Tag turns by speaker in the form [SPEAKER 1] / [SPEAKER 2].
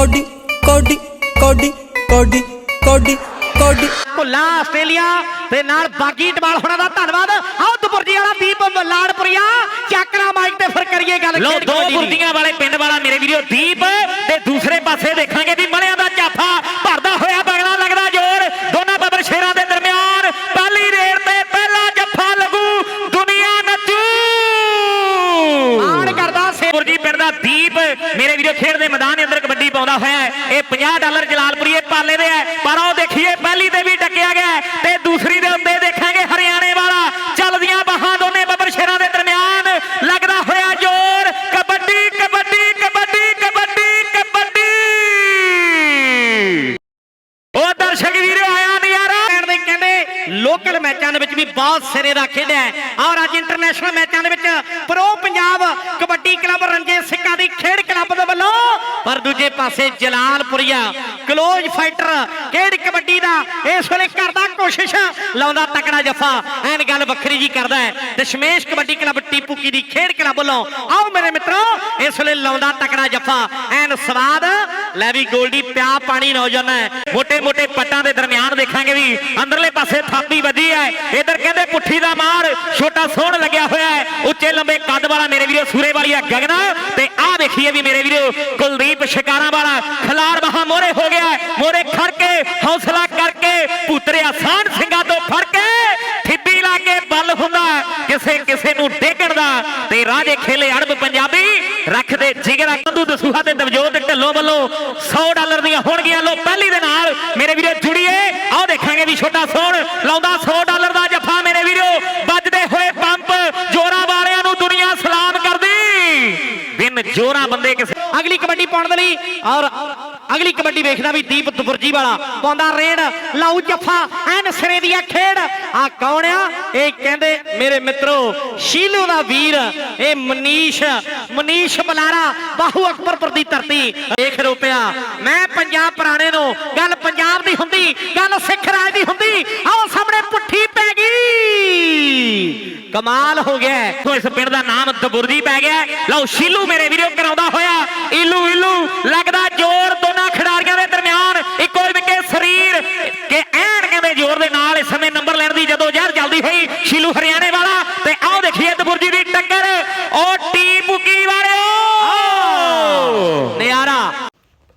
[SPEAKER 1] Cody ਕੋਡੀ ਕੋਡੀ ਕੋਡੀ ਕੋਡੀ ਕੋਡੀ
[SPEAKER 2] ਭੁੱਲਾ ਆਸਟ੍ਰੇਲੀਆ ਤੇ ਨਾਲ ਬਾਗੀ ਟਵਾਲ ਹੋਣਾ ਦਾ ਧੰਨਵਾਦ ਆਓ ਦੁਪੁਰਜੀ ਵਾਲਾ ਦੀਪ ਲਾੜਪੁਰੀਆ ਚੱਕਰਾ ਮਾਈਕ ਤੇ ਫਿਰ ਕਰੀਏ ਗੱਲ
[SPEAKER 3] ਲੋ ਦੋ
[SPEAKER 2] ਕਬੱਡੀ ਦੀ।
[SPEAKER 3] ਗੁਰਦੀਆਂ ਵਾਲੇ ਪਿੰਡ ਵਾਲਾ ਮੇਰੇ ਵੀਰੋ ਦੀਪ ਤੇ ਦੂਸਰੇ ਪਾਸੇ ਦੇਖਾਂਗੇ ਵੀ ਮਲਿਆਂ ਦਾ ਝਾਫਾ ਭਰਦਾ ਹੋਇਆ ਬਗਲਾ ਲੱਗਦਾ ਜ਼ੋਰ ਦੋਨਾਂ ਬਬਰ ਸ਼ੇਰਾਂ ਦੇ ਦਰਮਿਆਨ ਪਹਿਲੀ ਰੇਡ ਤੇ ਪਹਿਲਾ ਜੱਫਾ ਲੱਗੂ ਦੁਨੀਆ ਨੱਚੂ
[SPEAKER 2] ਆਣ ਕਰਦਾ ਸੇ
[SPEAKER 3] ਦਾ ਦੀਪ ਮੇਰੇ ਵੀਰੋ ਖੇਡ ਦੇ ਮੈਦਾਨ ਦੇ ਅੰਦਰ ਕਬੱਡੀ ਪਾਉਂਦਾ ਹੋਇਆ ਇਹ 50 ਡਾਲਰ ਜਲਾਲਪੁਰੀਏ ਪਾਲੇ ਦੇ ਹੈ। ਪਰ ਉਹ ਦੇਖੀਏ, ਪਹਿਲੀ ਤੇ ਵੀ ਟੱਕਿਆ ਗਿਆ ਤੇ ਦੂਸਰੀ ਦੇ ਉੱਤੇ ਦੇਖਾਂਗੇ ਹਰਿਆਣੇ ਵਾਲਾ। ਚੱਲਦੀਆਂ ਬਾਹਾਂ ਦੋਨੇ ਬੱਬਰ ਸ਼ੇਰਾਂ ਦੇ ਦਰਮਿਆਨ। ਲੱਗਦਾ ਹੋਇਆ ਜ਼ੋਰ। ਕਬੱਡੀ ਕਬੱਡੀ ਕਬੱਡੀ ਕਬੱਡੀ ਕਬੱਡੀ। ਉਹ ਦਰਸ਼ਕ ਵੀਰੋ ਆਇਆ ਨਜ਼ਾਰਾ
[SPEAKER 2] ਕਹਿੰਦੇ ਲੋਕਲ ਮੈਚਾਂ ਦੇ ਵਿੱਚ ਵੀ ਬਹੁਤ ਸਿਰੇ ਦਾ ਖੇਡਿਆ ਔਰ ਅੱਜ ਇੰਟਰਨੈਸ਼ਨਲ ਮੈਚਾਂ ਦੇ ਵਿੱਚ ਪ੍ਰੋ ਪੰਜਾਬ ਕਬੱਡੀ ਕਲੱਬ ਰੰਜੇ ਸਿੰਘਾਂ ਦੀ ਖੇਡ ਕਲੱਬ ਦੇ ਵੱਲੋਂ, ਪਰ ਦੂਜੇ ਪਾਸੇ ਜਲਾਲਪੁਰੀਆ ਕਲੋਜ ਫਾਈਟਰ ਖੇਡ ਕਬੱਡੀ ਦਾ ਇਸ ਵੇਲੇ ਕਰਦਾ ਕੋਸ਼ਿਸ਼ ਲਾਉਂਦਾ ਤਕੜਾ ਜੱਫਾ। ਐਨ ਗੱਲ ਵੱਖਰੀ ਜੀ ਕਰਦਾ ਹੈ। ਦਸ਼ਮੇਸ਼ ਕਬੱਡੀ ਕਲੱਬ ਟੀਪੂ ਕੀ ਦੀ ਖੇਡ ਕਲੱਬ ਵੱਲੋਂ, ਆਓ ਮੇਰੇ ਮਿੱਤਰੋ, ਇਸ ਵੇਲੇ ਲਾਉਂਦਾ ਤਕੜਾ ਜੱਫਾ। ਐਨ ਸਵਾਦ, ਲੈ ਵੀ ਗੋਲਡੀ, ਪਿਆ ਪਾਣੀ ਨੌਜਵਾਨ ਹੈ।
[SPEAKER 3] ਮੋٹے ਮੋٹے ਪੱਟਾਂ ਦੇ ਦਰਮਿਆਨ ਦੇਖਾਂਗੇ ਵੀ ਅੰਦਰਲੇ ਪਾਸੇ ਥਾਪੀ ਵਧੀ ਹੈ। ਇਧਰ ਕਹਿੰਦੇ ਪੁੱਠੀ ਦਾ ਮਾਰ। ਛੋਟਾ ਸੋਹਣ ਲੱਗਿਆ ਹੋਇਆ ਹੈ। ਉੱਚੇ ਲੰਬੇ ਕੱਦ ਵਾਲਾ ਮੇਰੇ ਵੀਰੋ ਸੂਰੇ ਵਾਲੀਆ ਗਗਨਾ। ਤੇ ਆਹ ਦੇਖੀਏ ਵੀ ਮੇਰੇ ਵੀਰੋ ਕੁਲਦੀਪ ਸ਼ਿਕਾਰਾਂ ਵਾਲਾ ਖਲਾਰ ਮਹਾ ਮੋਰੇ ਹੋ ਗਿਆ ਮੋਰੇ ਖੜ ਕੇ, ਹੌਸਲਾ ਕਰਕੇ ਪੁੱਤਰੇ ਆਸਾਨ ਸਿੰਘਾਂ ਤੋਂ ਫੜ ਕੇ, ਠਿੱਬੀ ਲਾ ਕੇ ਬਲ ਹੁੰਦਾ ਕਿਸੇ ਕਿਸੇ ਨੂੰ ਡੇਗਣ ਦਾ। ਤੇ ਰਾਜੇ ਖੇਲੇ ਅੜਬ ਪੰਜਾਬੀ, ਰੱਖਦੇ ਜਿਗਰਾ ਕੰਦੂ ਦਸੂਹਾ ਤੇ ਦਵਜੋਤ ਢੱਲੋਂ ਵੱਲੋਂ 100 ਡਾਲਰ ਦੀਆਂ ਹੋਣਗੀਆਂ। ਲੋ ਪਹਿਲੀ ਦੇ ਨਾਲ ਮੇਰੇ ਵੀਰੋ ਜੁੜੀਏ। ਆਹ ਦੇਖਾਂਗੇ ਵੀ ਛੋਟਾ ਸੋਹਣ ਲਾਉਂਦਾ 100 ਡਾਲਰ ਦਾ ਜੱਫਾ ਮੇਰੇ ਵੀਰੋ ਵੱਜਦੇ ਹੋਏ ਪੰਪ ਜੋਰਾਂ ਵਾਲਿਆਂ ਨੂੰ ਦੁਨੀਆ ਸਲਾਮ ਕਰਦੀ ਬਿਨ ਜੋਰਾਂ ਬੰਦੇ ਕਿਸੇ
[SPEAKER 2] ਅਗਲੀ ਕਬੱਡੀ ਪਾਉਣ ਦੇ ਲਈ ਔਰ ਅਗਲੀ ਕਬੱਡੀ ਵੇਖਦਾ ਵੀ ਦੀਪ ਦੁਪੁਰਜੀ ਵਾਲਾ ਪਾਉਂਦਾ ਰੇਡ। ਲਾਉ ਜੱਫਾ, ਐਨ ਸਿਰੇ ਦੀ ਆ ਖੇਡ। ਆ ਕੌਣ ਆ? ਇਹ ਕਹਿੰਦੇ ਮੇਰੇ ਮਿੱਤਰੋ, ਸ਼ੀਲੂ ਦਾ ਵੀਰ, ਇਹ ਮਨੀਸ਼ ਮਨੀਸ਼ ਬਲਾਰਾ, ਬਾਹੂ ਅਕਬਰਪੁਰ ਦੀ ਧਰਤੀ। ਦੇਖ ਰੁਪਿਆ, ਮੈਂ ਪੰਜਾਬ ਪੁਰਾਣੇ ਨੂੰ, ਗੱਲ ਪੰਜਾਬ ਦੀ ਹੁੰਦੀ, ਗੱਲ ਸਿੱਖ ਰਾਜ ਦੀ ਹੁੰਦੀ ਆਓ ਸਾਹਮਣੇ ਪੁੱਠੀ ਪੈ ਗਈ ਕਮਾਲ ਹੋ ਗਿਆ। ਹੈ।
[SPEAKER 3] ਇਸ ਪਿੰਡ ਦਾ ਨਾਮ ਦਬੁਰਜੀ ਪੈ ਗਿਆ। ਲਓ, ਸ਼ੀਲੂ ਮੇਰੇ ਵੀਰੋ ਕਰਾਉਂਦਾ ਹੋਇਆ। ਇਲੂ ਇਲੂ, ਲੱਗਦਾ ਜ਼ੋਰ ਦੋਨਾਂ ਖਿਡਾਰੀਆਂ ਦੇ ਦਰਮਿਆਨ। ਇੱਕੋ ਵਿਕੇ ਸਰੀਰ ਕਿ ਐਨ ਕਹਿੰਦੇ ਜ਼ੋਰ ਦੇ ਨਾਲ ਇਸ ਸਮੇਂ ਨੰਬਰ ਲੈਣ ਦੀ ਜਦੋਂ ਜ਼ਹਿਰ ਚੱਲਦੀ ਹੋਈ, ਸ਼ੀਲੂ ਹਰਿਆਣੇ ਵਾਲਾ। ਤੇ ਆਓ ਦੇਖੀਏ ਦਬੁਰਜੀ ਦੀ ਟੱਕਰ। ਉਹ